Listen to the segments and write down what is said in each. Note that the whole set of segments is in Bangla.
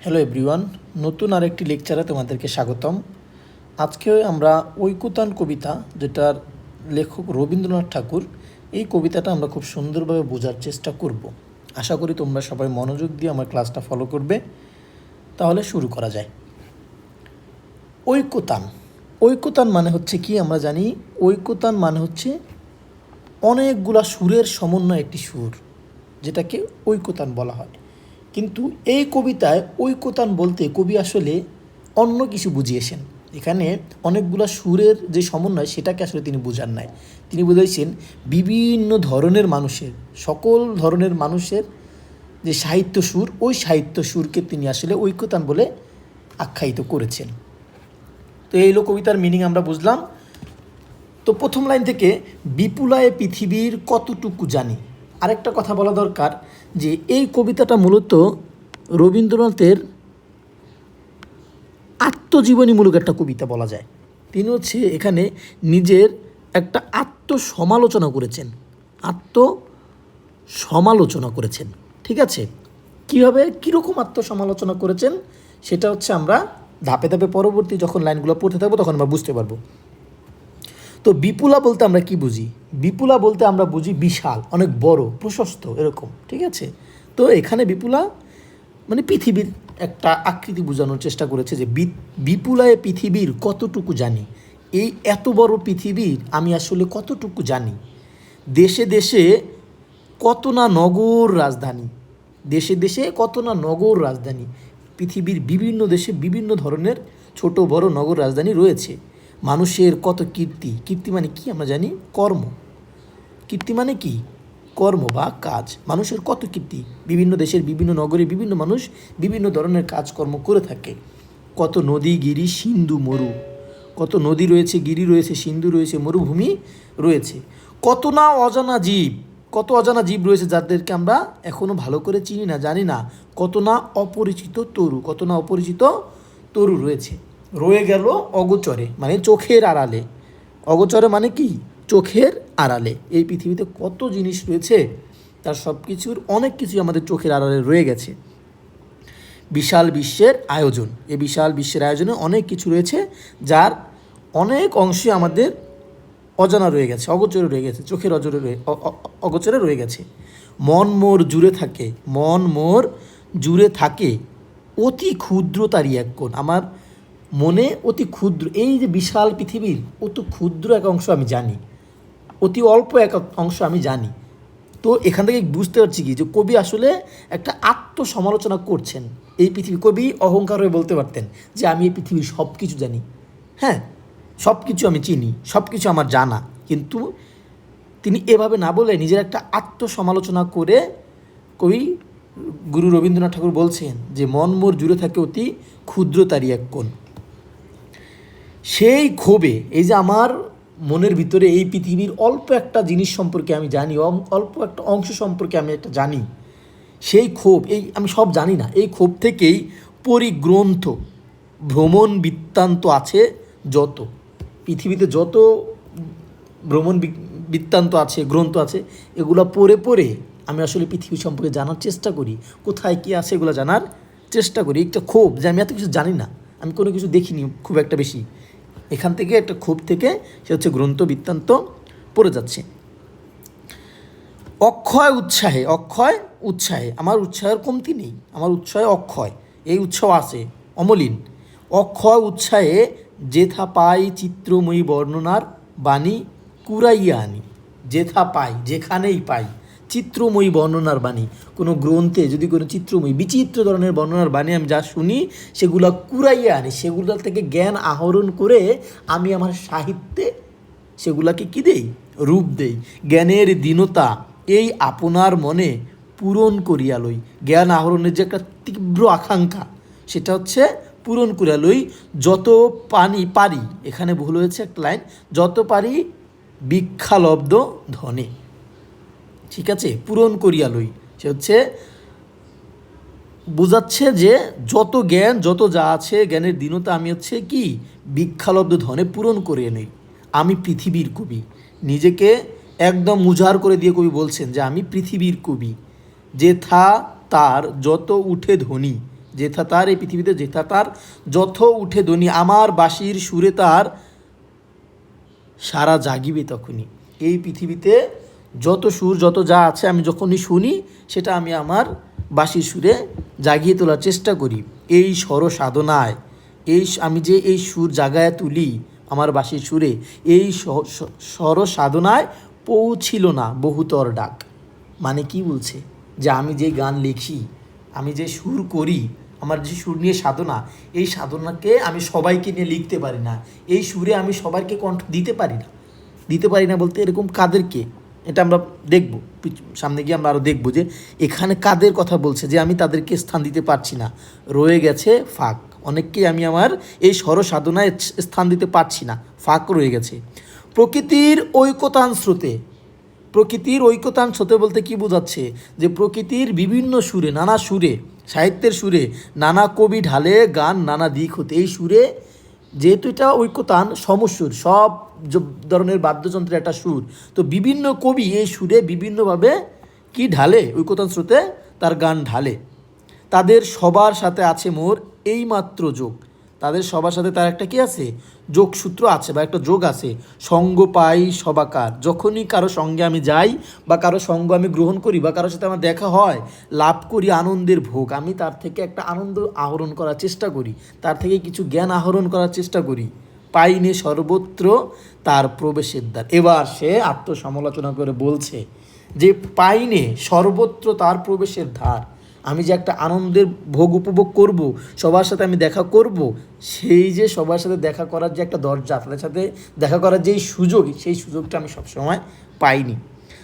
হ্যালো এভরিওয়ান নতুন আরেকটি লেকচারে তোমাদেরকে স্বাগতম। আজকে আমরা ঐকতান কবিতা, যেটার লেখক রবীন্দ্রনাথ ঠাকুর, এই কবিতাটা আমরা খুব সুন্দরভাবে বোঝার চেষ্টা করব। আশা করি তোমরা সবাই মনোযোগ দিয়ে আমার ক্লাসটা ফলো করবে। তাহলে শুরু করা যায়। ঐকতান। ঐকতান মানে হচ্ছে কি? আমরা জানি ঐকতান মানে হচ্ছে অনেকগুলা সুরের সমন্বয় একটি সুর, যেটাকে ঐকতান বলা হয়। কিন্তু এই কবিতায় ঐকতান বলতে কবি আসলে অন্য কিছু বুঝিয়েছেন। এখানে অনেকগুলা সুরের যে সমন্বয়, সেটাকে আসলে তিনি বুঝান নাই। তিনি বুঝাইছেন বিভিন্ন ধরনের মানুষের, সকল ধরনের মানুষের যে সাহিত্য সুর, ওই সাহিত্য সুরকে তিনি আসলে ঐক্যতান বলে আখ্যায়িত করেছেন। তো এই হলো কবিতার মিনিং আমরা বুঝলাম। তো প্রথম লাইন থেকে, বিপুলায় পৃথিবীর কতটুকু জানি? আরেকটা কথা বলা দরকার যে এই কবিতাটা মূলত রবীন্দ্রনাথের আত্মজীবনীমূলক একটা কবিতা বলা যায়। তিনি হচ্ছে এখানে নিজের একটা আত্মসমালোচনা করেছেন। আত্ম সমালোচনা করেছেন। ঠিক আছে? কীভাবে? কীরকম আত্মসমালোচনা করেছেন? সেটা হচ্ছে আমরা ধাপে ধাপে পরবর্তী যখন লাইনগুলো পড়তে থাকব তখন আমরা বুঝতে পারব। তো বিপুলা বলতে আমরা কি বুঝি? বিপুলা বলতে আমরা বুঝি বিশাল, অনেক বড়, প্রশস্ত, এরকম, ঠিক আছে? তো এখানে বিপুলা মানে পৃথিবীর একটা আকৃতি বোঝানোর চেষ্টা করেছে যে বিপুলায় পৃথিবীর কতটুকু জানি? এই এত বড় পৃথিবীর আমি আসলে কতটুকু জানি? দেশে দেশে কত না নগর রাজধানী? দেশে দেশে কত না নগর রাজধানী? পৃথিবীর বিভিন্ন দেশে বিভিন্ন ধরনের ছোট বড় নগর রাজধানী রয়েছে। মানুষের কত কীর্তি? কীর্তি মানে কি আমরা জানি? কর্ম। কীর্তি মানে কি? কর্ম বা কাজ। মানুষের কত কীর্তি? বিভিন্ন দেশের বিভিন্ন নগরে বিভিন্ন মানুষ বিভিন্ন ধরনের কাজকর্ম করে থাকে। কত নদী, গিরি, সিন্ধু, মরু। কত নদী রয়েছে, গিরি রয়েছে, সিন্ধু রয়েছে, মরুভূমি রয়েছে। কত না অজানা জীব। কত অজানা জীব রয়েছে যাদেরকে আমরা এখনও ভালো করে চিনি না, জানি না। কত না অপরিচিত তরু। কত না অপরিচিত তরু রয়েছে। রয়ে গেল অগোচরে মানে চোখের আড়ালে। অগোচরে মানে কি? চোখের আড়ালে। এই পৃথিবীতে কত জিনিস রয়েছে, তার সব কিছুর অনেক কিছুই আমাদের চোখের আড়ালে রয়ে গেছে। বিশাল বিশ্বের আয়োজন। এই বিশাল বিশ্বের আয়োজনে অনেক কিছু রয়েছে, যার অনেক অংশে আমাদের অজানা রয়ে গেছে, অগোচরে রয়ে গেছে, চোখের অজরে রয়ে অগোচরে রয়ে গেছে। মন মোর জুড়ে থাকে, মন মোর জুড়ে থাকে। অতি ক্ষুদ্রতারই এক কোণ। আমার মনে অতি ক্ষুদ্র, এই যে বিশাল পৃথিবীর অতি ক্ষুদ্র এক অংশ আমি জানি, অতি অল্প এক অংশ আমি জানি, তো এখান থেকে বুঝতে পারছি কি যে কবি আসলে একটা আত্মসমালোচনা করছেন। এই পৃথিবী, কবি অহংকার হয়ে বলতে পারতেন যে আমি এই পৃথিবীর সব কিছু জানি। হ্যাঁ সব কিছু আমি চিনি সব কিছু আমার জানা, কিন্তু তিনি এভাবে না বলে নিজের একটা আত্মসমালোচনা করে কবি গুরু রবীন্দ্রনাথ ঠাকুর বলছেন যে মন মোর জুড়ে থাকে অতি ক্ষুদ্রতারই এক কোণ। সেই ক্ষোভে, এই যে আমার মনের ভিতরে এই পৃথিবীর অল্প একটা জিনিস সম্পর্কে আমি জানি অল্প একটা অংশ সম্পর্কে আমি একটা জানি, সেই ক্ষোভ, এই আমি সব জানি না, এই ক্ষোভ থেকেই পরিগ্রন্থ, ভ্রমণ বৃত্তান্ত আছে যত, পৃথিবীতে যত ভ্রমণ বৃত্তান্ত আছে, গ্রন্থ আছে, এগুলো পড়ে পড়ে আমি আসলে পৃথিবী সম্পর্কে জানার চেষ্টা করি, কোথায় কী আছে এগুলো জানার চেষ্টা করি, একটা ক্ষোভ যে আমি এত কিছু জানি না, আমি কোনো কিছু দেখিনি খুব একটা বেশি। এখান থেকে একটা ক্ষোভ থেকে, সে হচ্ছে গ্রন্থ বৃত্তান্ত পড়ে যাচ্ছে। অক্ষয় উৎসাহে অক্ষয় উৎসাহে, আমার উৎসাহের কমতি নেই, আমার উৎসাহে অক্ষয়, এই উৎসাহ আছে, অমলিন। অক্ষয় উৎসাহে যেথা পাই চিত্রময়ী বর্ণনার বাণী কুড়াইয়া আনি, যেথা পাই, যেখানেই পাই। চিত্রময়ী বর্ণনার বাণী। কোনো গ্রন্থে যদি কোনো চিত্রময়ী, বিচিত্র ধরনের বর্ণনার বাণী আমি যা শুনি, সেগুলো কুড়াইয়া আনি, সেগুলো থেকে জ্ঞান আহরণ করে আমি আমার সাহিত্যে সেগুলাকে কি দেই? রূপ দেই। জ্ঞানের দীনতা এই আপনার মনে পূরণ করিয়া লই। জ্ঞান আহরণের যে একটা তীব্র আকাঙ্ক্ষা, সেটা হচ্ছে পূরণ করিয়া লই। যত পানি, পারি, এখানে ভুল হয়েছে একটা লাইন, যত পারি ভিক্ষালব্ধ ধনে। ঠিক আছে? পূরণ করিয়া লই। সে হচ্ছে, বোঝাচ্ছে যে যত জ্ঞান, যত যা আছে, জ্ঞানের দীনতা আমি হচ্ছে কি? ভিক্ষালব্ধ ধনে পূরণ করে নেই আমি পৃথিবীর কবি। নিজেকে একদম উজাড় করে দিয়ে কবি বলছেন যে, আমি পৃথিবীর কবি। যে থা তার যত উঠে ধ্বনি যেথা তার এই পৃথিবীতে, যেথা তার যত উঠে ধ্বনি আমার বাঁশির সুরে তার সারা জাগিবে তখনই। এই পৃথিবীতে যত সুর, যত যা আছে আমি যখনই শুনি, সেটা আমি আমার বাঁশির সুরে জাগিয়ে তোলার চেষ্টা করি। এই স্বর সাধনায়, এই আমি যে এই সুর জাগায় তুলি আমার বাঁশির সুরে, এই স্বর সাধনায় পৌঁছিল না বহুতর ডাক। মানে কি বলছে? যে আমি যে গান লিখি, আমি যে সুর করি, আমার যে সুর নিয়ে সাধনা, এই সাধনাকে আমি সবাইকে নিয়ে লিখতে পারি না। এই সুরে আমি সবাইকে কণ্ঠ দিতে পারি না। দিতে পারি না বলতে এরকম কাদেরকে? এটা আমরা দেখব। সামনে গিয়ে আমরা আরও দেখব যে এখানে কাদের কথা বলছে যে আমি তাদেরকে স্থান দিতে পারছি না। রয়ে গেছে ফাঁক। অনেককেই আমি আমার এই স্বর সাধনায় স্থান দিতে পারছি না। ফাঁক রয়ে গেছে। প্রকৃতির ঐকতান স্রোতে, প্রকৃতির ঐকতাংশ হতে বলতে কি বোঝাচ্ছে? যে প্রকৃতির বিভিন্ন সুরে, নানা সুরে, সাহিত্যের সুরে, নানা কবি ঢালে গান, নানা দিক হতে, এই সুরে যেহেতু এটা ঐক্যতান, সমসুর, সব ধরনের বাদ্যযন্ত্রের একটা সুর, তো বিভিন্ন কবি এই সুরে বিভিন্নভাবে কি ঢালে, ঐক্যতান স্রোতে তার গান ঢালে। তাদের সবার সাথে আছে মোর এইমাত্র যোগ। তাদের সবার সাথে তার একটা কি আছে? যোগসূত্র আছে বা একটা যোগ আছে। সঙ্গ পাই সবাকার। যখনই কারও সঙ্গে আমি যাই বা কারও সঙ্গ আমি গ্রহণ করি বা কারোর সাথে আমার দেখা হয়, লাভ করি আনন্দের ভোগ, আমি তার থেকে একটা আনন্দ আহরণ করার চেষ্টা করি। তার থেকে কিছু জ্ঞান আহরণ করার চেষ্টা করি। পাইনে সর্বত্র তার প্রবেশের দ্বার। এবার সে আত্মসমালোচনা করে বলছে যে, পাইনে সর্বত্র তার প্রবেশের ধার আমি যে একটা আনন্দের ভোগ উপভোগ করব, সবার সাথে আমি দেখা করব, সেই যে সবার সাথে দেখা করার যে একটা দরজা তাদের সাথে দেখা করার যেই সুযোগ, সেই সুযোগটা আমি সবসময় পাইনি।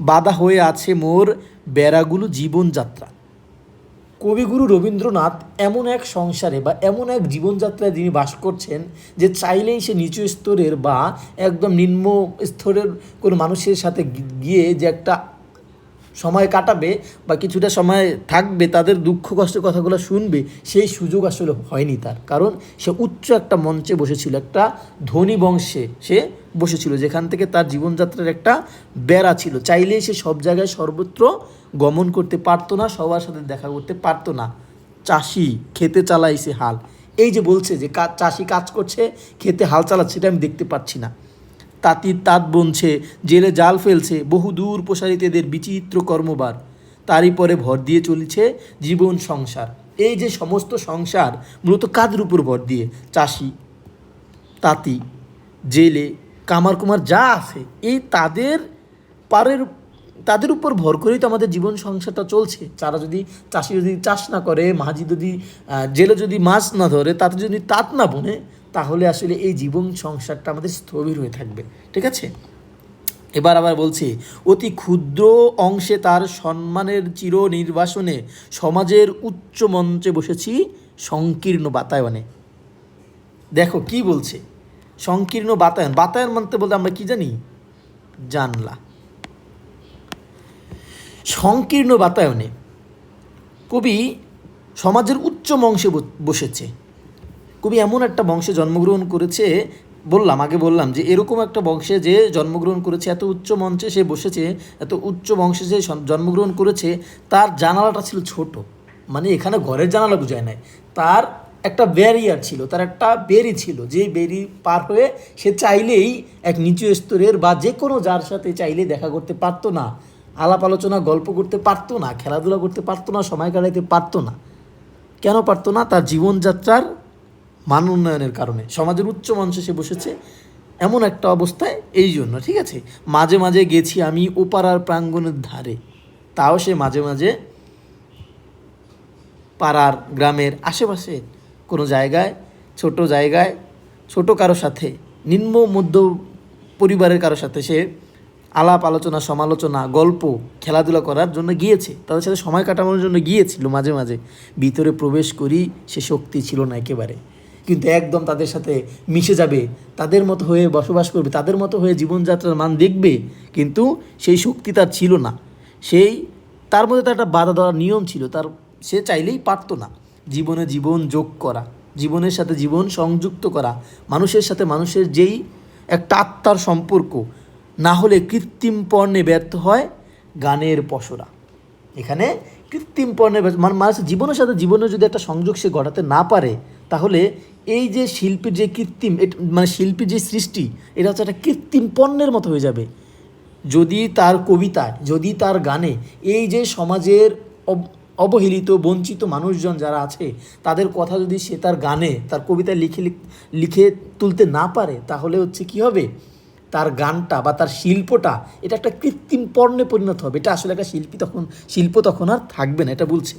বাধা হয়ে আছে মোর বেড়াগুলো জীবনযাত্রা। কবিগুরু রবীন্দ্রনাথ এমন এক সংসারে বা এমন এক জীবনযাত্রায় যিনি বাস করছেন যে চাইলেই সে নিচু স্তরের বা একদম নিম্ন স্তরের কোনো মানুষের সাথে গিয়ে যে একটা সময় কাটাবে বা কিছুটা সময় থাকবে, তাদের দুঃখ, কষ্টের কথাগুলো শুনবে, সেই সুযোগ আসলে হয়নি তার। কারণ সে উচ্চ একটা মঞ্চে বসেছিল, একটা ধনী বংশে সে বসেছিল, যেখান থেকে তার জীবনযাত্রার একটা বেড়া ছিল। চাইলেই সে সব জায়গায় সর্বত্র গমন করতে পারতো না, সবার সাথে দেখা করতে পারতো না। চাষি খেতে চালাইছে হাল। এই যে বলছে যে চাষি কাজ করছে, খেতে হাল চালাচ্ছে, সেটা আমি দেখতে পাচ্ছি না। তাঁতির তাঁত বনছে, জেলে জাল ফেলছে, বহু দূর প্রসারিত এদের বিচিত্র কর্মবার তারই পরে ভর দিয়ে চলেছে জীবন সংসার। এই যে সমস্ত সংসার মূলত কাদের উপর ভর দিয়ে? চাষি, তাঁতি, জেলে কামার কুমার যা আছে, এই তাদের পারের, তাদের উপর ভর করেই তো আমাদের জীবন সংসারটা চলছে। তারা যদি চাষি যদি চাষ না করে, মাঝি যদি জেলে যদি মাছ না ধরে, তাতে যদি তাঁত না বনে তাহলে আসলে এই জীবন সংসারটা আমাদের স্থবির হয়ে থাকবে, ঠিক আছে? এবার আবার বলছি, অতি ক্ষুদ্র অংশে তার সম্মানের চির নির্বাসনে সমাজের উচ্চ মঞ্চে বসেছি সংকীর্ণ বাতায়নে। দেখো কি বলছে, সংকীর্ণ বাতায়ন বাতায়ন মানতে বলতে আমরা কি জানি? জানলা। সংকীর্ণ বাতায়নে কবি সমাজের উচ্চ বংশে বসেছে। কবি এমন একটা বংশে জন্মগ্রহণ করেছে, বললাম, আগে বললাম যে এরকম একটা বংশে যে জন্মগ্রহণ করেছে, এত উচ্চ মঞ্চে সে বসেছে, এত উচ্চ বংশে যে জন্মগ্রহণ করেছে, তার জানালাটা ছিল ছোট। মানে এখানে ঘরের জানালা বোঝায় নাই। তার একটা ব্যারিয়ার ছিল, তার একটা বেরি ছিল যে বেরি পার হয়ে সে চাইলেই এক নিচু স্তরের বা যে কোনো যার সাথে চাইলে দেখা করতে পারতো না, আলাপ আলোচনা, গল্প করতে পারতো না, খেলাধুলা করতে পারতো না, সময় কাটাইতে পারতো না। কেন পারতো না? তার জীবনযাত্রার মান উন্নয়নের কারণে। সমাজের উচ্চ মঞ্চে সে বসেছে এমন একটা অবস্থায় এই জন্য, ঠিক আছে? মাঝে মাঝে গেছি আমি ওপাড়ার প্রাঙ্গণের ধারে। তাও সে মাঝে মাঝে পাড়ার গ্রামের আশেপাশে কোনো জায়গায়, ছোট জায়গায়, ছোট কারও সাথে, নিম্ন মধ্য পরিবারের কারও সাথে সে আলাপ, আলোচনা, সমালোচনা, গল্প, খেলাধুলা করার জন্য গিয়েছে। তাদের সাথে সময় কাটানোর জন্য গিয়েছিল মাঝে মাঝে। ভিতরে প্রবেশ করি সে শক্তি ছিল না একেবারে। কিন্তু একদম তাদের সাথে মিশে যাবে, তাদের মতো হয়ে বসবাস করবে, তাদের মতো হয়ে জীবনযাত্রার মান দেখবে, কিন্তু সেই শক্তি তার ছিল না। সেই, তার মধ্যে তার একটা বাধা দেওয়ার নিয়ম ছিল, তার, সে চাইলেই পারতো না। জীবনে জীবন যোগ করা, জীবনের সাথে জীবন সংযুক্ত করা, মানুষের সাথে মানুষের যেই একটা আত্মার সম্পর্ক, না হলে কৃত্রিম পণ্যে ব্যর্থ হয় গানের পসরা। এখানে কৃত্রিম ব্যবসা- মানে মানুষের জীবনের সাথে জীবনের যদি একটা সংযোগ সে ঘটাতে না পারে তাহলে এই যে শিল্পীর যে কৃত্রিম মানে শিল্পীর যে সৃষ্টি, এটা হচ্ছে একটা কৃত্রিম পণ্যের মতো হয়ে যাবে। যদি তার কবিতায় যদি তার গানে এই যে সমাজের অব- অবহেলিত, বঞ্চিত মানুষজন যারা আছে, তাদের কথা যদি সে তার গানে, তার কবিতায় লিখে লিখে তুলতে না পারে, তাহলে হচ্ছে কি হবে? তার গানটা বা তার শিল্পটা, এটা একটা কৃত্রিম পণ্যে পরিণত হবে। এটা আসলে একটা শিল্পী তখন, শিল্প তখন আর থাকবে না, এটা বলছে।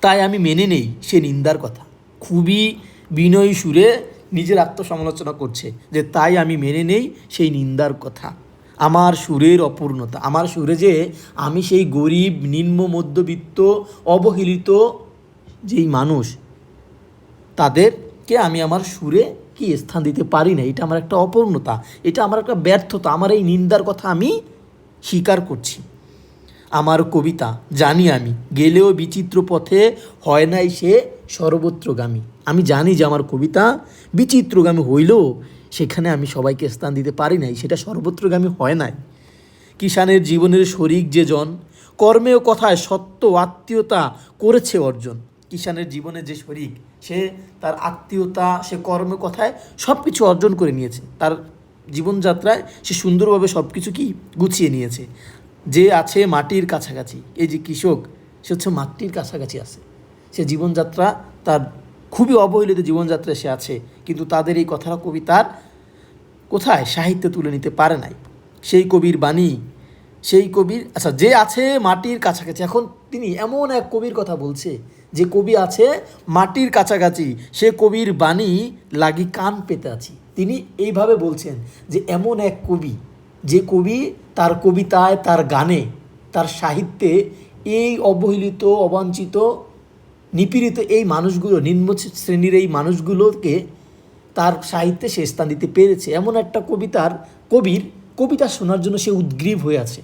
তাই আমি মেনে নেই সে নিন্দার কথা। খুবই বিনয়ী সুরে নিজের আত্মসমালোচনা করছে যে তাই আমি মেনে নেই সেই নিন্দার কথা। আমার সুরের অপূর্ণতা, আমার সুরে যে আমি সেই গরিব, নিম্ন, মধ্যবিত্ত, অবহেলিত যেই মানুষ, তাদেরকে আমি আমার সুরে কি স্থান দিতে পারি না? এটা আমার একটা অপূর্ণতা, এটা আমার একটা ব্যর্থতা, আমার এই নিন্দার কথা আমি স্বীকার করছি। আমার কবিতা, জানি আমি। গেলেও বিচিত্র পথে হয় নাই সে সর্বত্রগামী। আমি জানি যে আমার কবিতা বিচিত্রগামী হইলেও সেখানে আমি সবাইকে স্থান দিতে পারি নাই, সেটা সর্বত্রগামী হয় নাই। কিষানের জীবনের শরিক যে জন, কর্মে ও কথায় সত্য আত্মীয়তা করেছে অর্জন। কিষানের জীবনের যে শরিক, সে তার আত্মীয়তা, সে কর্মে কথায় সব কিছু অর্জন করে নিয়েছে। তার জীবনযাত্রায় সে সুন্দরভাবে সব কিছু কি? গুছিয়ে নিয়েছে। যে আছে মাটির কাছাকাছি, এই যে কৃষক, সে হচ্ছে মাটির কাছাকাছি আছে। সে জীবনযাত্রা, তার খুবই অবহেলিত জীবনযাত্রায় সে আছে, কিন্তু তাদের এই কথাটা কবিতার কোথায় সাহিত্যে তুলে নিতে পারে নাই। সেই কবির বাণী, সেই কবির আচ্ছা যে আছে মাটির কাছাকাছি, এখন তিনি এমন এক কবির কথা বলছে, যে কবি আছে মাটির কাছাকাছি, সে কবির বাণী লাগি কান পেতে আছি। তিনি এইভাবে বলছেন যে, এমন এক কবি, যে কবি তার কবিতায়, তার গানে, তার সাহিত্যে এই অবহেলিত, অবাঞ্ছিত, নিপীড়িত এই মানুষগুলো, নিম্ন শ্রেণির এই মানুষগুলোকে তার সাহিত্যে সে স্থান দিতে পেরেছে। এমন একটা কবিতার কবির কবিতা শোনার জন্য সে উদ্গ্রীব হয়ে আছে।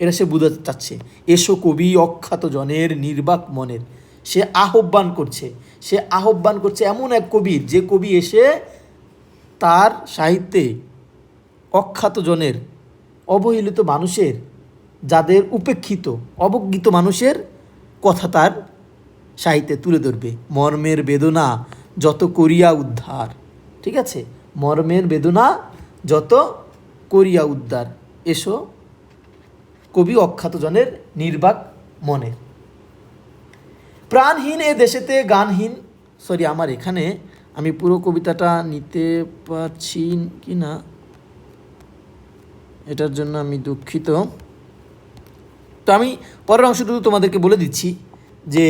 এটা সে বোঝাতে চাচ্ছে। এসো কবি অখ্যাত জনের নির্বাক মনের। সে আহ্বান করছে। সে আহ্বান করছে এমন এক কবির, যে কবি এসে তার সাহিত্যে অখ্যাত জনের অবহেলিত মানুষের, যাদের উপেক্ষিত, অবজ্ঞিত মানুষের কথা তার সাহিত্যে তুলে ধরবে। মর্মের বেদনা যত করিয়া উদ্ধার। ঠিক আছে? মর্মের বেদনা যত করিয়া উদ্ধার। এসো, কবি অখ্যাতজনের নির্বাক মনের প্রাণহীন এ দেশেতে গানহীন। সরি আমার এখানে আমি পুরো কবিতাটা নিতে পারছি কি না এটার জন্য আমি দুঃখিত। তো আমি পরের অংশটুকু তোমাদেরকে বলে দিচ্ছি যে,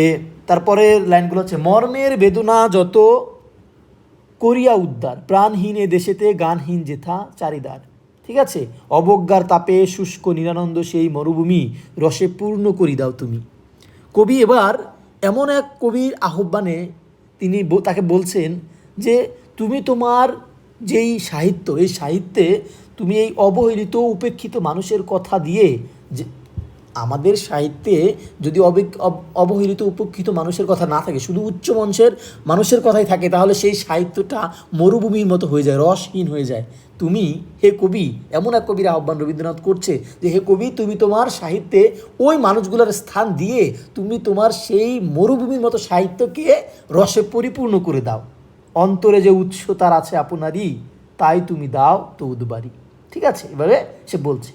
তারপরের লাইনগুলো হচ্ছে, মর্মের বেদনা যত করিয়া উদ্ধার, প্রাণহীন এ দেশেতে গানহীন যেথা চারিদার। ঠিক আছে? অবজ্ঞার তাপে শুষ্ক নিরানন্দ সেই মরুভূমি, রসে পূর্ণ করি দাও তুমি। কবি এবার এমন এক কবির আহ্বানে তিনি তাকে বলছেন যে, তুমি তোমার যেই সাহিত্য, এই সাহিত্যে তুমি এই অবহেলিত, উপেক্ষিত মানুষের কথা দিয়ে যে আমাদের সাহিত্যে যদি অবে- অব- অবহেলিত, উপেক্ষিত মানুষের কথা না থাকে, শুধু উচ্চ মঞ্চের মানুষের কথাই থাকে, তাহলে সেই সাহিত্যটা মরুভূমির মতো হয়ে যায়, রসহীন হয়ে যায়। তুমি হে কবি, এমন এক কবির আহ্বান রবীন্দ্রনাথ করছে যে, হে কবি, তুমি তোমার সাহিত্যে ওই মানুষগুলোর স্থান দিয়ে তুমি তোমার সেই মরুভূমির মতো সাহিত্যকে রসে পরিপূর্ণ করে দাও। অন্তরে যে উৎস তার আছে আপনারই, তাই তুমি দাও তো উদ্বারি ঠিক আছে? এবারে সে বলছে,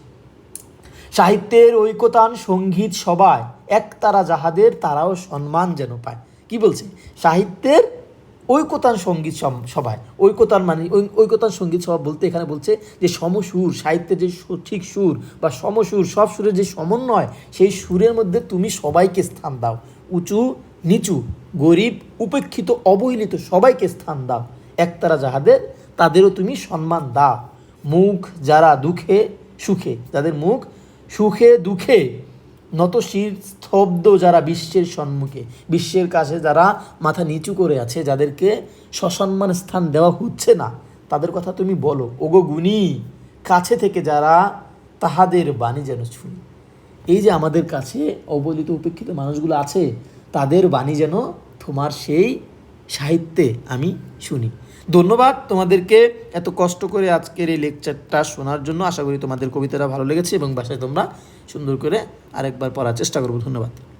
সাহিত্যের ঐকতান সংগীত সবাই একতারা যাহাদের, তারাও সম্মান যেন পায়। কি বলছে? সাহিত্যের ঐকতান সংগীত সবাই ঐকতান মানে ঐকতান সংগীত সভা বলতে এখানে বলছে যে সমসুর, সাহিত্যের যে সঠিক সুর বা সমসুর, সব সুরের যে সমন্বয়, সেই সুরের মধ্যে তুমি সবাইকে স্থান দাও। উঁচু, নিচু, গরিব, উপেক্ষিত, অবহেলিত সবাইকে স্থান দাও। একতারা যাহাদের, তাদেরও তুমি সম্মান দাও। মুখ যারা দুঃখে, সুখে। যাদের মুখ সুখে, দুঃখে নত শির স্তব্ধ যারা বিশ্বের সম্মুখে। বিশ্বের কাছে যারা মাথা নিচু করে আছে, যাদেরকে সসম্মান স্থান দেওয়া হচ্ছে না, তাদের কথা তুমি বলো। ওগো গুণী, কাছে থেকে যারা তাহাদের বাণী যেন শুনি। এই যে আমাদের কাছে অবলিত উপেক্ষিত মানুষগুলো আছে, তাদের বাণী যেন তোমার সেই সাহিত্যে আমি শুনি। ধন্যবাদ তোমাদেরকে এত কষ্ট করে আজকের এই লেকচারটা শোনার জন্য। আশা করি তোমাদের কবিতাটা ভালো লেগেছে এবং বাসায় তোমরা সুন্দর করে আরেকবার পড়ার চেষ্টা করব। ধন্যবাদ।